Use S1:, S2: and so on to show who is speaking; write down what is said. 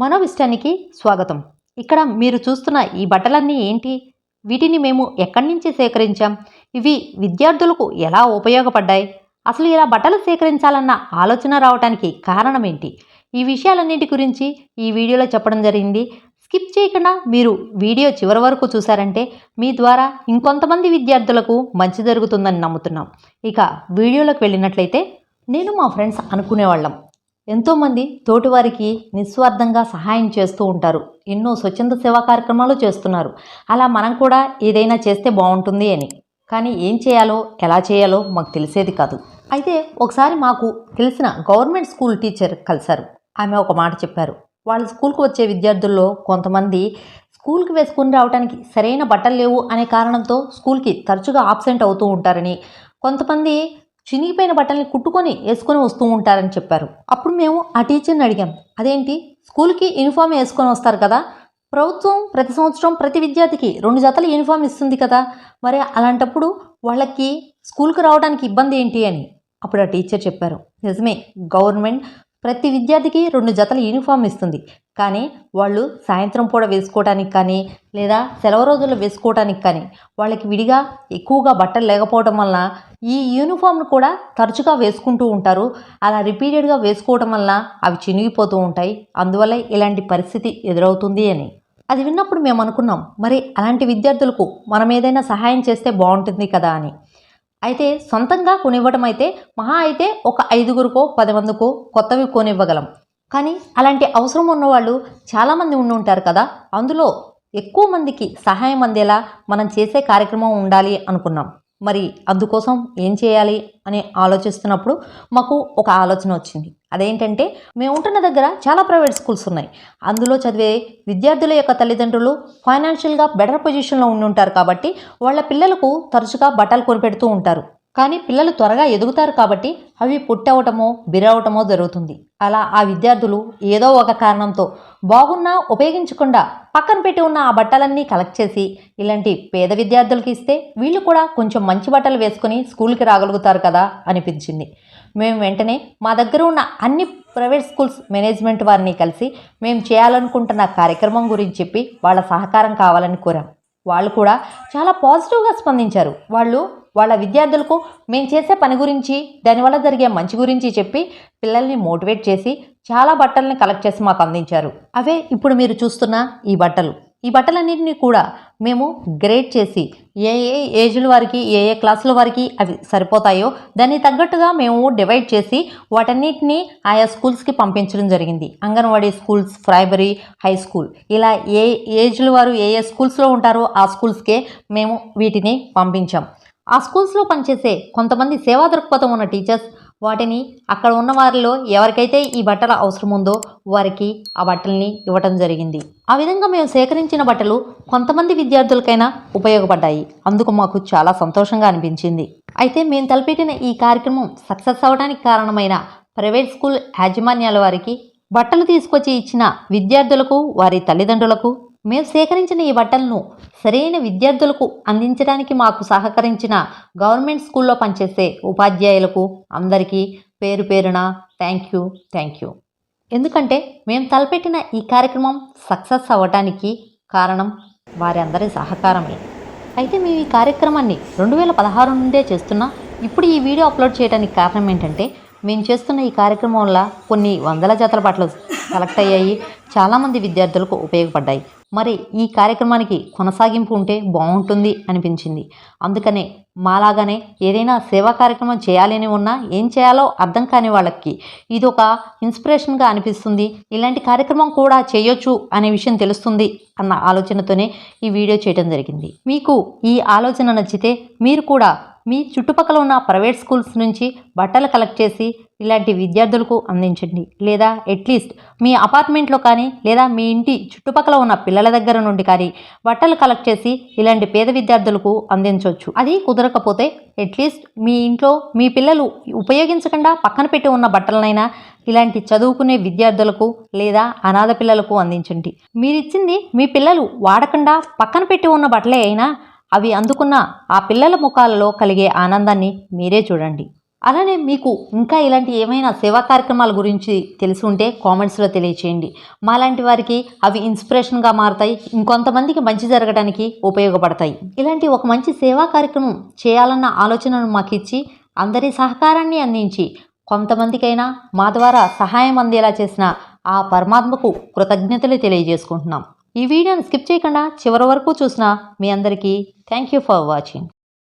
S1: మనోవిష్టానికి స్వాగతం. ఇక్కడ మీరు చూస్తున్న ఈ బట్టలన్నీ ఏంటి? వీటిని మేము ఎక్కడి నుంచి సేకరించాం? ఇవి విద్యార్థులకు ఎలా ఉపయోగపడ్డాయి? అసలు ఇలా బట్టలు సేకరించాలన్న ఆలోచన రావడానికి కారణం ఏంటి? ఈ విషయాలన్నిటి గురించి ఈ వీడియోలో చెప్పడం జరిగింది. స్కిప్ చేయకుండా మీరు వీడియో చివరి వరకు చూసారంటే మీ ద్వారా ఇంకొంతమంది విద్యార్థులకు మంచి జరుగుతుందని నమ్ముతున్నాం. ఇక వీడియోలోకి వెళ్ళినట్లయితే నేను మా ఫ్రెండ్స్ అనుకునేవాళ్ళం. ఎంతోమంది తోటివారికి నిస్వార్థంగా సహాయం చేస్తూ ఉంటారు. ఎన్నో స్వచ్ఛంద సేవా కార్యక్రమాలు చేస్తున్నారు. అలా మనం కూడా ఏదైనా చేస్తే బాగుంటుంది అని. కానీ ఏం చేయాలో ఎలా చేయాలో మాకు తెలిసేది కాదు. అయితే ఒకసారి మాకు తెలిసిన గవర్నమెంట్ స్కూల్ టీచర్ కలిశారు. ఆమె ఒక మాట చెప్పారు. వాళ్ళ స్కూల్కి వచ్చే విద్యార్థుల్లో కొంతమంది స్కూల్కి వేసుకుని రావడానికి సరైన బట్టలు లేవు అనే కారణంతో స్కూల్కి తరచుగా ఆబ్సెంట్ అవుతూ ఉంటారని. కొంతమంది చినిగిపోయిన బట్టల్ని కుట్టుకొని వేసుకొని వస్తూ ఉంటారని చెప్పారు. అప్పుడు మేము ఆ టీచర్ని అడిగాం అదేంటి? స్కూల్కి యూనిఫామ్ వేసుకొని వస్తారు కదా? ప్రభుత్వం ప్రతి సంవత్సరం ప్రతి విద్యార్థికి రెండు జతల యూనిఫామ్ ఇస్తుంది కదా? మరి అలాంటప్పుడు వాళ్ళకి స్కూల్కి రావడానికి ఇబ్బంది ఏంటి అని? అప్పుడు ఆ టీచర్ చెప్పారు నిజమే గవర్నమెంట్ ప్రతి విద్యార్థికి రెండు జతల యూనిఫామ్ ఇస్తుంది. కానీ వాళ్ళు సాయంత్రం పూట వేసుకోవడానికి కానీ లేదా సెలవు రోజుల్లో వేసుకోవడానికి కానీ వాళ్ళకి విడిగా ఎక్కువగా బట్టలు లేకపోవడం వలన ఈ యూనిఫామ్ను కూడా తరచుగా వేసుకుంటూ ఉంటారు. అలా రిపీటెడ్గా వేసుకోవడం వలన అవి చినిగిపోతూ ఉంటాయి. అందువల్ల ఇలాంటి పరిస్థితి ఎదురవుతుంది అని. అది విన్నప్పుడు మేము అనుకున్నాం మరి అలాంటి విద్యార్థులకు మనం ఏదైనా సహాయం చేస్తే బాగుంటుంది కదా అని. అయితే సొంతంగా కొనివ్వడం అయితే మహా అయితే ఒక ఐదుగురికో పది మందికో కొత్తవి కొనివ్వగలం. కానీ అలాంటి అవసరం ఉన్నవాళ్ళు చాలామంది ఉండి ఉంటారు కదా. అందులో ఎక్కువ మందికి సహాయం అందేలా మనం చేసే కార్యక్రమం ఉండాలి అనుకున్నాం. మరి అందుకోసం ఏం చేయాలి అని ఆలోచిస్తున్నప్పుడు మాకు ఒక ఆలోచన వచ్చింది. అదేంటంటే మేము ఉంటున్న దగ్గర చాలా ప్రైవేట్ స్కూల్స్ ఉన్నాయి. అందులో చదివే విద్యార్థుల యొక్క తల్లిదండ్రులు ఫైనాన్షియల్గా బెటర్ పొజిషన్లో ఉండి ఉంటారు కాబట్టి వాళ్ళ పిల్లలకు తరచుగా బట్టలు కొనిపెడుతూ ఉంటారు. కానీ పిల్లలు త్వరగా ఎదుగుతారు కాబట్టి అవి పుట్టవటమో బిరవటమో జరుగుతుంది. అలా ఆ విద్యార్థులు ఏదో ఒక కారణంతో బాగున్నా ఉపయోగించకుండా పక్కన పెట్టి ఉన్న ఆ బట్టలన్నీ కలెక్ట్ చేసి ఇలాంటి పేద విద్యార్థులకి ఇస్తే వీళ్ళు కూడా కొంచెం మంచి బట్టలు వేసుకొని స్కూల్కి రాగలుగుతారు కదా అనిపించింది. మేము వెంటనే మా దగ్గర ఉన్న అన్ని ప్రైవేట్ స్కూల్స్ మేనేజ్మెంట్ వారిని కలిసి మేము చేయాలనుకుంటున్న కార్యక్రమం గురించి చెప్పి వాళ్ళ సహకారం కావాలని కోరాం. వాళ్ళు కూడా చాలా పాజిటివ్గా స్పందించారు. వాళ్ళు వాళ్ళ విద్యార్థులకు మేము చేసే పని గురించి దానివల్ల జరిగే మంచి గురించి చెప్పి పిల్లల్ని మోటివేట్ చేసి చాలా బట్టల్ని కలెక్ట్ చేసి మాకు అందించారు. అవే ఇప్పుడు మీరు చూస్తున్న ఈ బట్టలు. ఈ బట్టలన్నింటినీ కూడా మేము గ్రేడ్ చేసి ఏ ఏ ఏజ్ల వారికి ఏ ఏ క్లాసుల వారికి అవి సరిపోతాయో దానికి తగ్గట్టుగా మేము డివైడ్ చేసి వాటన్నిటిని ఆయా స్కూల్స్కి పంపించడం జరిగింది. Anganwadi schools primary high school. ఇలా ఏ ఏజ్ల వారు ఏ ఏ స్కూల్స్లో ఉంటారో ఆ స్కూల్స్కే మేము వీటిని పంపించాం. ఆ స్కూల్స్లో పనిచేసే కొంతమంది సేవా దృక్పథం ఉన్న టీచర్స్ వాటిని అక్కడ ఉన్న వారిలో ఎవరికైతే ఈ బట్టల అవసరం ఉందో వారికి ఆ బట్టల్ని ఇవ్వటం జరిగింది. ఆ విధంగా మేము సేకరించిన బట్టలు కొంతమంది విద్యార్థులకైనా ఉపయోగపడ్డాయి. అందుకు మాకు చాలా సంతోషంగా అనిపించింది. అయితే మేము తలపెట్టిన ఈ కార్యక్రమం సక్సెస్ అవడానికి కారణమైన ప్రైవేట్ స్కూల్ యాజమాన్యాల వారికి బట్టలు తీసుకొచ్చి ఇచ్చిన విద్యార్థులకు వారి తల్లిదండ్రులకు మేము సేకరించిన ఈ బట్టలను సరైన విద్యార్థులకు అందించడానికి మాకు సహకరించిన గవర్నమెంట్ స్కూల్లో పనిచేసే ఉపాధ్యాయులకు అందరికీ పేరు పేరున థ్యాంక్ యూ థ్యాంక్ యూ ఎందుకంటే మేము తలపెట్టిన ఈ కార్యక్రమం సక్సెస్ అవ్వటానికి కారణం వారి అందరి సహకారమే. అయితే మేము ఈ కార్యక్రమాన్ని రెండు వేల పదహారు నుండే చేస్తున్నా ఇప్పుడు ఈ వీడియో అప్లోడ్ చేయడానికి కారణం ఏంటంటే మేము చేస్తున్న ఈ కార్యక్రమం వల్ల కొన్ని వందల జతల బట్టలు కలెక్ట్ అయ్యాయి చాలామంది విద్యార్థులకు ఉపయోగపడ్డాయి. మరి ఈ కార్యక్రమానికి కొనసాగింపు ఉంటే బాగుంటుంది అనిపించింది. అందుకనే మాలాగానే ఏదైనా సేవా కార్యక్రమం చేయాలని ఉన్నా ఏం చేయాలో అర్థం కాని వాళ్ళకి ఇది ఒక ఇన్స్పిరేషన్గా అనిపిస్తుంది. ఇలాంటి కార్యక్రమం కూడా చేయొచ్చు అనే విషయం తెలుస్తుంది అన్న ఆలోచనతోనే ఈ వీడియో చేయడం జరిగింది. మీకు ఈ ఆలోచన నచ్చితే మీరు కూడా మీ చుట్టుపక్కల ఉన్న ప్రైవేట్ స్కూల్స్ నుంచి బట్టలు కలెక్ట్ చేసి ఇలాంటి విద్యార్థులకు అందించండి. లేదా అట్లీస్ట్ మీ అపార్ట్మెంట్లో కానీ లేదా మీ ఇంటి చుట్టుపక్కల ఉన్న పిల్లల దగ్గర నుండి కానీ బట్టలు కలెక్ట్ చేసి ఇలాంటి పేద విద్యార్థులకు అందించవచ్చు. అది కుదరకపోతే అట్లీస్ట్ మీ ఇంట్లో మీ పిల్లలు ఉపయోగించకుండా పక్కన పెట్టి ఉన్న బట్టలనైనా ఇలాంటి చదువుకునే విద్యార్థులకు లేదా అనాథ పిల్లలకు అందించండి. మీరిచ్చింది మీ పిల్లలు వాడకుండా పక్కన పెట్టి ఉన్న బట్టలే అయినా అవి అందుకున్న ఆ పిల్లల ముఖాలలో కలిగే ఆనందాన్ని మీరే చూడండి. అలానే మీకు ఇంకా ఇలాంటి ఏమైనా సేవా కార్యక్రమాల గురించి తెలిసి ఉంటే కామెంట్స్లో తెలియచేయండి. మాలాంటి వారికి అవి ఇన్స్పిరేషన్గా మారుతాయి ఇంకొంతమందికి మంచి జరగడానికి ఉపయోగపడతాయి. ఇలాంటి ఒక మంచి సేవా కార్యక్రమం చేయాలన్న ఆలోచనను మాకు ఇచ్చి అందరి సహకారాన్ని అందించి కొంతమందికైనా మా ద్వారా సహాయం అందేలా చేసిన ఆ పరమాత్మకు కృతజ్ఞతలు తెలియజేసుకుంటున్నాం. ఈ వీడియోని స్కిప్ చేయకుండా చివరి వరకు చూసిన మీ అందరికీ థ్యాంక్ యూ ఫర్ వాచింగ్.